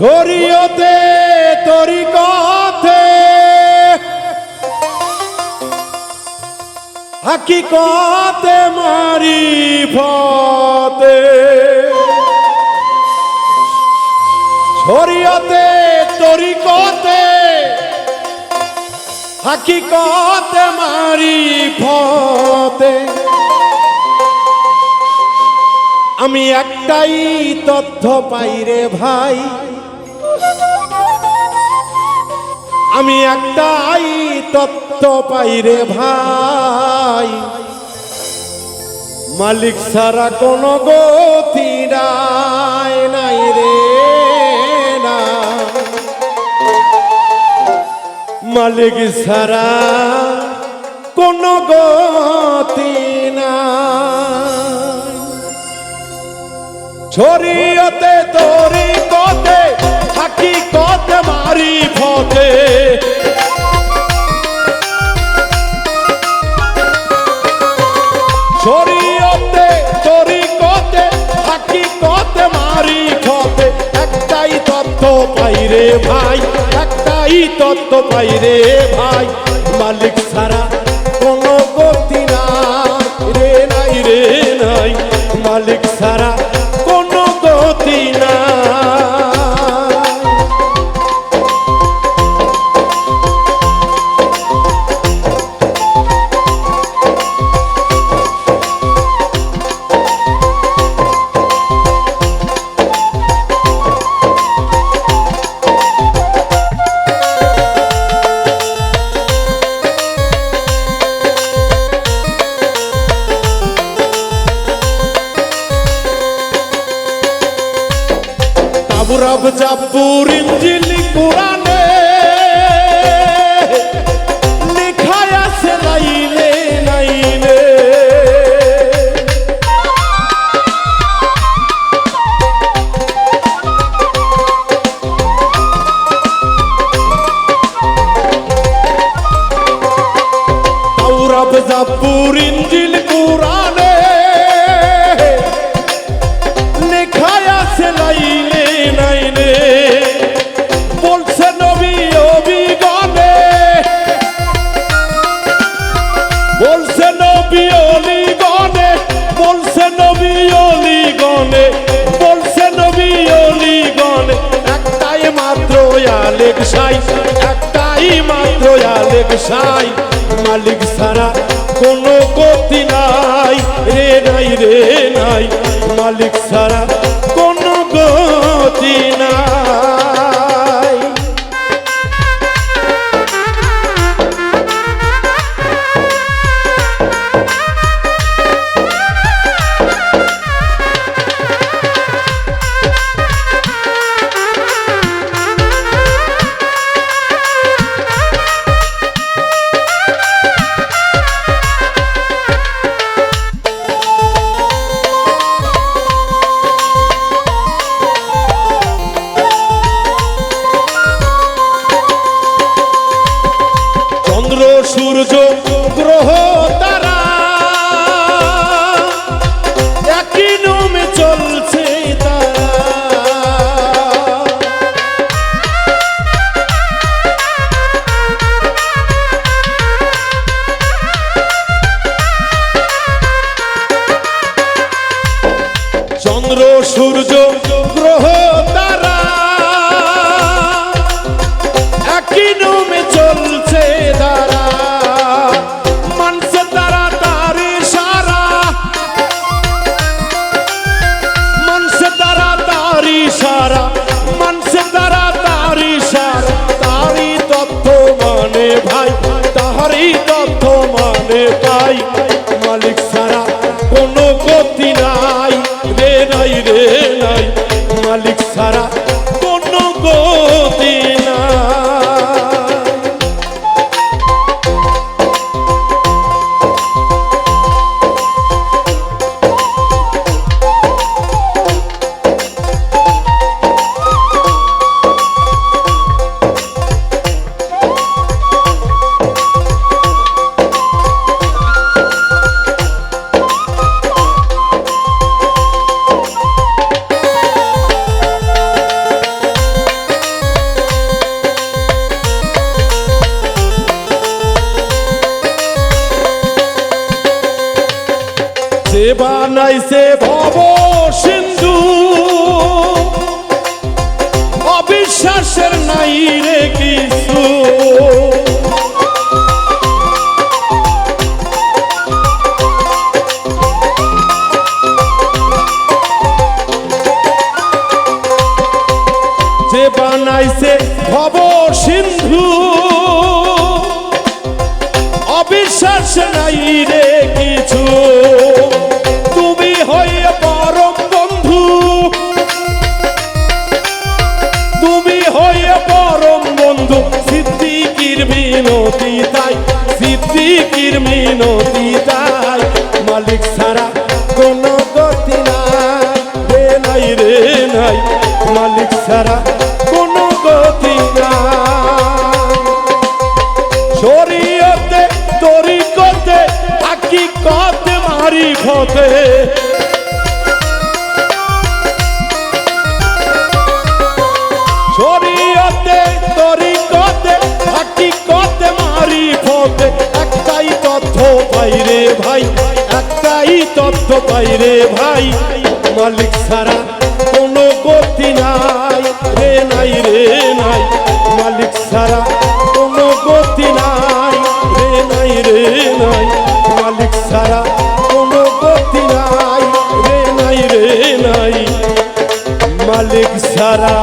শরীয়তে তরিকতে হাকিকতে মারি ফতে শরীয়তে তরিকতে হাকিকতে মারি ফতে আমি একটাই তথ্য পাই রে ভাই। আমি একটাই তত্ত্ব পাই রে ভাই। মালিক সারা কোন গতি নাই রে না। মালিক সারা কোন গতি না ছড়িয়তে তোরি কতে মারি ফতে শরীয়তে তোরি কতে থাকি কতে মারি ফতে একটাই তত্ত্ব পাই ভাই, একটাই তত্ত্ব পাই ভাই। মালিক সারা তাবুরাব জাপুর ইঞ্জিল কোরআনে সাই মালিক সারা কোনো গতি নাই। রে নাই রে নাই। মালিক সারা কোনো গতি নাই। সূর্য গ্রহ মানে পাই মালিক সারা কোনো গতি নাই রে নাই রে নাই। মালিক সারা বানাইছে ভব সিন্ধু। অবিশ্বাসের নাই রে কিছু। যে বানাইছে ভব সিন্ধু। অবিশ্বাস নাই রে কিছু। মিনতি তাই, সিদ্দিকির মিনতি তাই। মালিক সারা কোনো গতি নাই রে নাই রে নাই। মালিক সারা কোনো গতি নাই। শরীয়তে, তরিকতে, হাকিকত, মারিফতে। শরীয়তে তরিকতে একটাই তথ্য পাইরে ভাই, মালিক সারা কোনো গতি নাই। রে নাই রে নাই, মালিক সারা কোনো গতি নাই। রে নাই রে নাই, মালিক সারা কোনো গতি নাই। রে নাই রে নাই, মালিক সারা